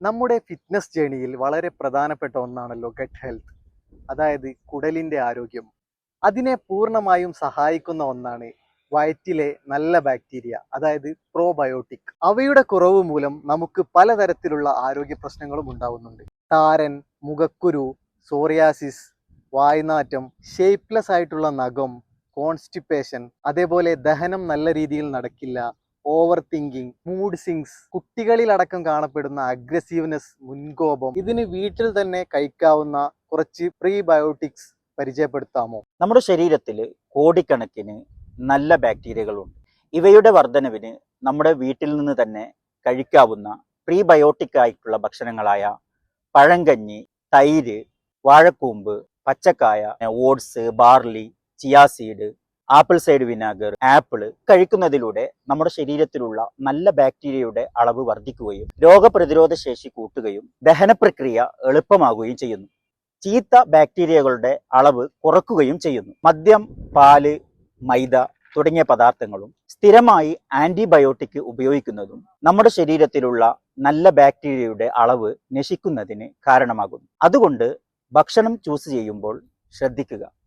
നമ്മുടെ ഫിറ്റ്നസ് ജേണിയിൽ വളരെ പ്രധാനപ്പെട്ട ഒന്നാണല്ലോ ഗട്ട് ഹെൽത്ത് അതായത് കുടലിന്റെ ആരോഗ്യം. അതിനെ പൂർണമായും സഹായിക്കുന്ന ഒന്നാണ് വയറ്റിലെ നല്ല ബാക്ടീരിയ അതായത് പ്രോബയോട്ടിക് അവയുടെ കുറവ് മൂലം നമുക്ക് പലതരത്തിലുള്ള ആരോഗ്യ പ്രശ്നങ്ങളും ഉണ്ടാവുന്നുണ്ട്. താരൻ മുഖക്കുരു സോറിയാസിസ് വായ്നാറ്റം ഷേപ്പ്ലെസ് ആയിട്ടുള്ള നഖം കോൺസ്റ്റിപ്പേഷൻ അതേപോലെ ദഹനം നല്ല രീതിയിൽ നടക്കില്ല ഓവർ തിങ്കിങ് മൂഡ് സിങ്സ് കുട്ടികളിലടക്കം കാണപ്പെടുന്ന അഗ്രസീവ്നെസ് മുൻകോപം ഇതിന് വീട്ടിൽ തന്നെ കഴിക്കാവുന്ന കുറച്ച് പ്രീബയോട്ടിക്സ് പരിചയപ്പെടുത്താമോ? നമ്മുടെ ശരീരത്തിൽ കോടിക്കണക്കിന് നല്ല ബാക്ടീരിയകളുണ്ട് ഇവയുടെ വർധനവിന് നമ്മുടെ വീട്ടിൽ നിന്ന് തന്നെ കഴിക്കാവുന്ന പ്രീബയോട്ടിക് ആയിട്ടുള്ള ഭക്ഷണങ്ങളായ പഴങ്കഞ്ഞി തൈര് വാഴക്കൂമ്പ് പച്ചക്കായ oats barley chia seed apple cider vinegar apple കഴിക്കുന്നതിലൂടെ നമ്മുടെ ശരീരത്തിലുള്ള നല്ല ബാക്ടീരിയയുടെ അളവ് വർദ്ധിക്കുകയും രോഗപ്രതിരോധ ശേഷി കൂട്ടുകയും ദഹന പ്രക്രിയ എളുപ്പമാകുകയും ചെയ്യുന്നു. ചീത്ത ബാക്ടീരിയകളുടെ അളവ് കുറക്കുകയും ചെയ്യുന്നു. മദ്യം പാൽ മൈദ തുടങ്ങിയ പദാർത്ഥങ്ങളും സ്ഥിരമായി ആന്റിബയോട്ടിക് ഉപയോഗിക്കുന്നതും നമ്മുടെ ശരീരത്തിലുള്ള നല്ല ബാക്ടീരിയയുടെ അളവ് നശിക്കുന്നതിന് കാരണമാകുന്നു. അതുകൊണ്ട് ഭക്ഷണം ചൂസ് ചെയ്യുമ്പോൾ ശ്രദ്ധിക്കുക.